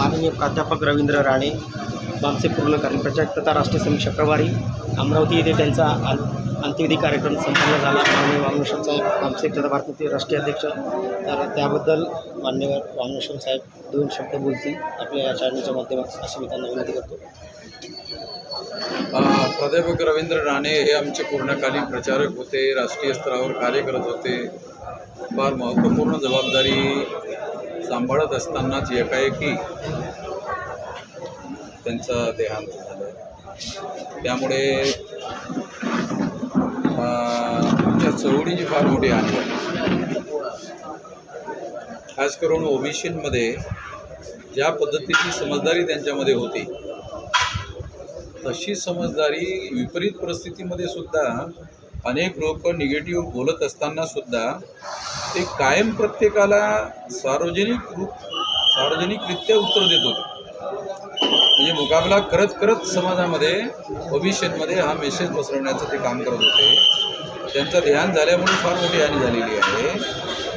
माननीय प्राध्यापक रवींद्र राणे बामसे पूर्णकालीन प्रचारक तथा राष्ट्रीय समिती प्रभारी अमरावती येथे त्यांचा अंत्यविधी कार्यक्रम संपन्न झाला. माननीय वामनेश्वर साहेब बामसे तथा भारताचे राष्ट्रीय अध्यक्ष. तर त्याबद्दल मान्यवर वामनेश्वर साहेब दोन शब्द बोलतील. आपल्या या चॅनलच्या माध्यमातून अशी मी त्यांना विनंती करतो. प्राध्यापक रवींद्र राणे हे आमचे पूर्णकालीन प्रचारक होते राष्ट्रीय स्तरावर कार्य करत होते. फार महत्त्वपूर्ण जबाबदारी सांभाळत असतानाच एकाएकी त्यांचा देहांत झालं त्यामुळे आमच्या चवडीची फार मोठी हानी खास करून ओबीसीमध्ये ज्या पद्धतीची समजदारी त्यांच्यामध्ये होती तशी समजदारी विपरीत परिस्थितीमध्ये सुद्धा अनेक लोक निगेटिव्ह बोलत असताना सुद्धा ते कायम प्रत्येकाला सार्वजनिक रूप सार्वजनिकरित्या उत्तर देत होते. म्हणजे मुकाबला करत करत समाजामध्ये भविष्यामध्ये हा मेसेज पसरवण्याचं ते काम करत होते. त्यांचं ध्यान झाल्यामुळे फार मोठी हानी झालेली आहे.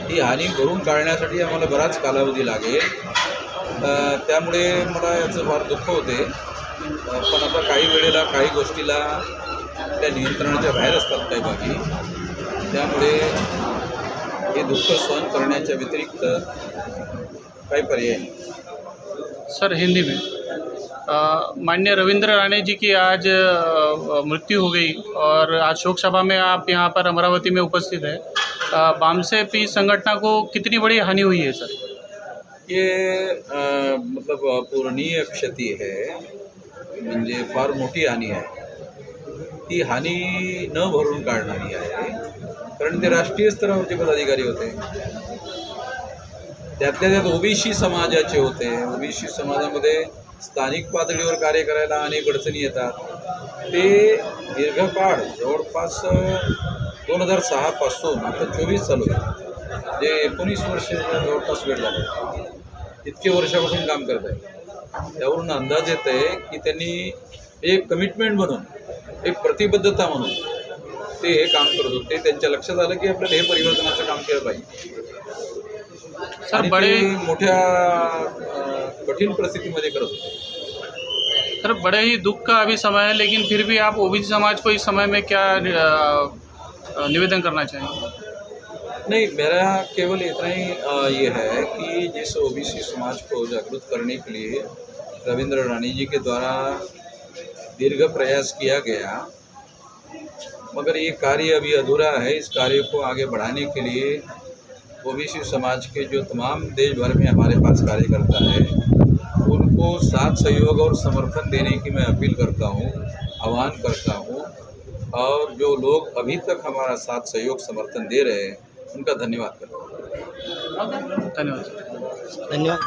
ही हानी भरून काढण्यासाठी आम्हाला बराच कालावधी लागेल. त्यामुळे मला याचं फार दुःख होते. पण आता काही वेळेला काही गोष्टीला त्या नियंत्रणाच्या बाहेर असतात काही बाकी. त्यामुळे हे दुःख सहन करण्याच्या व्यतिरिक्त काही पर्याय नाही. सर हिंदी में माननीय रविंद्र राणे जी की आज मृत्यु हो गई और आज शोक सभा में आप यहाँ पर अमरावती में उपस्थित है। बामसे पी संगठना को कितनी बड़ी हानि हुई है सर? ये अ, मतलब अपूर्णीय क्षति है म्हणजे फार मोठी हानी आहे ती हानी न भरून काढणारी आहे. कारण ते राष्ट्रीय स्तरावरचे पदाधिकारी होते त्यातल्या त्यात ओबीसी समाजाचे होते. ओबीसी समाजामध्ये स्थानिक पातळीवर कार्य करायला अनेक अडचणी येतात. ते दीर्घकाळ जवळपास दोन हजार सहापासून आता चोवीस चालू आहे. जे एकोणीस वर्ष जवळपास वेळ झाले. इतके वर्षापासून काम करत आहे. त्यावरून अंदाज येत आहे की त्यांनी एक कमिटमेंट म्हणून एक प्रतिबद्धता म्हणून ते हे काम करत होते. त्यांच्या लक्षात आलं की आपल्याला हे परिवर्तनाचं काम केलं पाहिजे. सर आणि बड़े मोठ्या अं, कठीण परिस्थितीमध्ये करत होते. सर बड़े ही दुख का अभी समय है लेकिन फिर भी आप ओबीसी समाज को इस समय में क्या अ, अ, निवेदन करना चाहेंगे? नहीं मेरा केवल इतना ही ये है कि जिस ओबीसी समाज को जागरूक करने के लिए रविंद्र रानी जी के द्वारा दीर्घ प्रयास किया गया मगर ये कार्य अभी अधूरा है। इस कार्य को आगे बढ़ाने के लिए ओबीसी समाज के जो तमाम देश भर में हमारे पास कार्यकर्ता है उनको साथ सहयोग और समर्थन देने की मैं अपील करता हूँ आह्वान करता हूँ। और जो लोग अभी तक हमारा साथ सहयोग समर्थन दे रहे हैं उनका धन्यवाद करता हूँ। धन्यवाद। धन्यवाद।